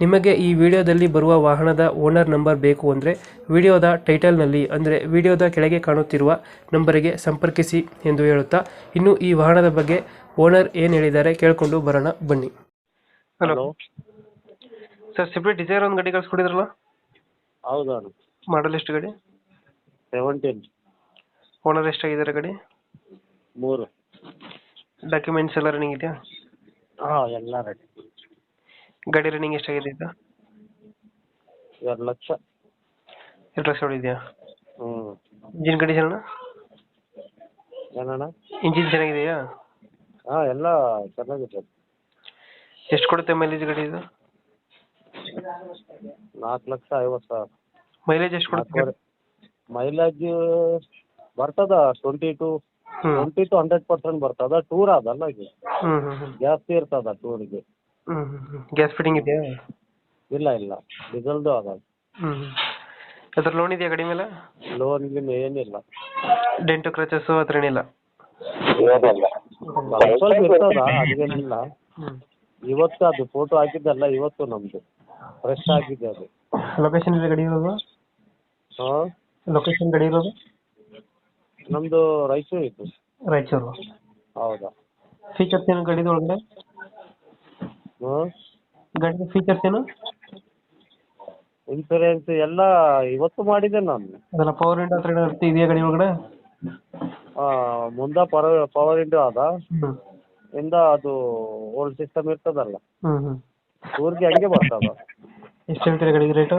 ನಿಮಗೆ ಈ ವಿಡಿಯೋದಲ್ಲಿ ಬರುವ ವಾಹನದ ಓನರ್ ನಂಬರ್ ಬೇಕು ಅಂದರೆ ವಿಡಿಯೋದ ಟೈಟಲ್ನಲ್ಲಿ ಅಂದರೆ ವಿಡಿಯೋದ ಕೆಳಗೆ ಕಾಣುತ್ತಿರುವ ನಂಬರಿಗೆ ಸಂಪರ್ಕಿಸಿ ಎಂದು ಹೇಳುತ್ತಾ ಇನ್ನು ಈ ವಾಹನದ ಬಗ್ಗೆ ಓನರ್ ಏನು ಹೇಳಿದ್ದಾರೆ ಕೇಳಿಕೊಂಡು ಬರೋಣ ಬನ್ನಿ. ಹಲೋ. ಸರ್ ಸಿಪ್ರಿ ಡಿಸೈರ್ ಒಂದು ಗಾಡಿ ಕಳಿಸ್ಕೊಡಿದ್ರಲ್ಲ? ಹೌದಾ ಮಾಡಲ್ ಎಷ್ಟು ಗಾಡಿ? ಸೆವೆಂಟೀನ್ ಓನರ್ ಎಷ್ಟಾಗಿದ್ದಾರೆ ಗಾಡಿ? ಮೂರು. ಡಾಕ್ಯುಮೆಂಟ್ಸ್ ಎಲ್ಲ ರನ್ನಿಂಗ್ ಇದೆಯಾ? ಹಾಂ ಎಲ್ಲ ರೆಡಿ ಗಾಡಿ ರನ್ನಿಂಗ್ ಎಷ್ಟಾಗಿದೆ ಈಗ ಎರಡು ಲಕ್ಷ ಎರಡು ಲಕ್ಷ ಹೊಡಿದೆಯಾ ಹ್ಞೂ ಇಂಜಿನ್ ಕಂಡೀಷನ್ ಏನಣ್ಣ? ಇಂಜಿನ್ ಚೆನ್ನಾಗಿದೆಯಾ? ಹಾಂ ಎಲ್ಲ ಚೆನ್ನಾಗಿದೆ ಎಷ್ಟು ಕೊಡುತ್ತೆ ಮೈಲೇಜ್ ಗಾಡಿ ಇದು? ನಾಲ್ಕು ಲಕ್ಷ ಐವತ್ತು ಸಾವಿರ. ಮೈಲೇಜ್ ಎಷ್ಟು ಕೊಡುತ್ತೆ ನಾಲ್ಕೂವರೆ ಮೈಲೇಜ್ ಬರ್ತದ ಟ್ವೆಂಟಿ ಟು ಹ್ಞೂ ಟ್ವೆಂಟಿ ಟು ಹಂಡ್ರೆಡ್ ಪರ್ಸೆಂಟ್ ಬರ್ತದ ಟೂರ್ ಅದಲ್ಲ ಇದು. ಹ್ಞೂ ಹ್ಞೂ ಹ್ಞೂ ಜಾಸ್ತಿ ಇರ್ತದ ಟೂರಿಗೆ ಹ್ಞೂ ಹ್ಞೂ ಗ್ಯಾಸ್ ಫಿಟ್ಟಿಂಗ್ ಇದೆಯಾ? ಇಲ್ಲ ಇಲ್ಲ. ಡೀಸೆಲ್ದು ಅದ ಹ್ಞೂ ಅದ್ರ ಲೋನ್ ಇದೆಯಾ ಗಾಡಿ ಮೇಲೆ? ಲೋನ್ ಗಿನ್ ಏನಿಲ್ಲ. ಡೆಂಟು ಕ್ರಚಸ್ಸು ಹತ್ರ ಏನಿಲ್ಲ? ಸ್ವಲ್ಪ ಸ್ವಲ್ಪ ಇರ್ತದ ಅದೇನಿಲ್ಲ. ಹ್ಞೂ ಇವತ್ತು ಅದು ಫೋಟೋ ಹಾಕಿದ್ದಲ್ಲ ಇವತ್ತು ನಮ್ದು. ಫ್ರೆಶ್ ಆಗಿದೆ ಅದು. ಲೊಕೇಶನ್ ಇದೆ ಗಾಡಿ ಇರೋದು? ಹಾಂ? ಲೊಕೇಶನ್ ಗಾಡಿ ಇರೋದು? ನಮ್ದು ರಾಯಚೂರು ಇತ್ತು ರಾಯಚೂರು. ಹೌದಾ. ಫೀಚರ್ಸ್ ಏನು ಗಾಡಿದ ಒಳಗಡೆ? ಹ್ಮ್? ಗಾಡಿದ ಫೀಚರ್ಸ್ ಏನು? ಇನ್ಸೂರೆನ್ಸ್ ಎಲ್ಲ ಇವತ್ತು ಮಾಡಿದೆ ನಾನು. ಅದೆಲ್ಲ ಪವರ್ ಇಂಡ ಹತ್ರ ಏನಾದ್ರು ಇದೆಯಾ ಗಾಡಿ ಒಳಗಡೆ? ಮುಂದ ಪವರ್ ಪವರ್ ಇಂಡೋ ಅದ. ಇಂದ ಅದು ಓಲ್ಡ್ ಸಿಸ್ಟಮ್ ಇರ್ತದಲ್ಲ. ಹ್ಞೂ ಹ್ಞೂ ಊರಿಗೆ ಹಂಗೆ ಬರ್ತದ. ಎಷ್ಟು ಹೇಳ್ತೀರಾ ಗಾಡಿಗೆ ರೇಟು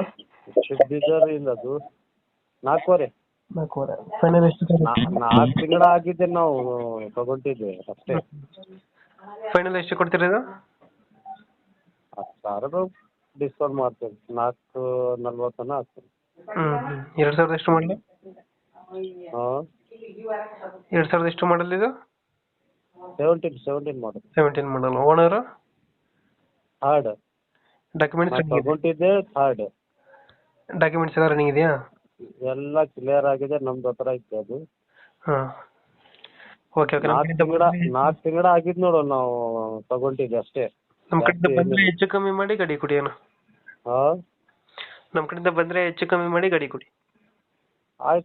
ಬೀದರ್ ಅದು ನಾಲ್ಕೂವರೆ. ನಾಲ್ಕೂವರೆ. ಫೈನಲ್ ಎಷ್ಟು ನಾಲ್ಕು ತಿಂಗಳ ಆಗಿದೆ ನಾವು ತಗೊಂಡಿದ್ದೆ ಅಷ್ಟೇ. ಫೈನಲ್ ಎಷ್ಟು ಕೊಡ್ತೀರಾ ಇದು? ಸಾವಿರ ಡಿಸ್ಕೌಂಟ್ ಮಾಡ್ತೇವೆ ನಾಲ್ಕು ನಲ್ವತ್ತನ ಆಗ್ತದೆ ಹ್ಞೂ ಹ್ಞೂ ಎರಡು ಸಾವಿರದ ಎಷ್ಟು ಮಾಡಲಿ? ಹಾಂ. ಎರಡು ಸಾವಿರದ ಎಷ್ಟು ಮಾಡಲ್ ಇದು? Seventeen seventeen model seventeen model owner hard documents ನಾನು ತಗೊಂಡಿದ್ದೆ ಥರ್ಡ್ ಡಾಕ್ಯುಮೆಂಟ್ಸ್ ಎಲ್ಲ ರನ್ನಿಂಗ್ ಇದೆಯಾ? ಎಲ್ಲ ಕ್ಲಿಯರ್ ಆಗಿದೆ ನಮ್ದು ಹತ್ರ ಐತೆ ಅದು. ಹಾಂ. ಓಕೆ ಓಕೆ ನಾಲ್ಕು ತಿಂಗಳ ನಾಲ್ಕು ತಿಂಗಳ ಆಗಿದ್ ನೋಡು ನಾವು ತಗೊಂಡಿದ್ದೆ ಅಷ್ಟೇ. ನಮ್ಮ ಕಡೆಯಿಂದ ಬಂದ್ರೆ ಹೆಚ್ಚು ಕಮ್ಮಿ ಮಾಡಿ ಗಾಡಿ ಕೊಡಿ ಅಣ್ಣ. ಹಾ? ನಮ್ಮ ಕಡೆಯಿಂದ ಬಂದ್ರೆ ಹೆಚ್ಚು ಕಮ್ಮಿ ಮಾಡಿ ಗಾಡಿ ಕೊಡಿ. ಆಯ್ತು.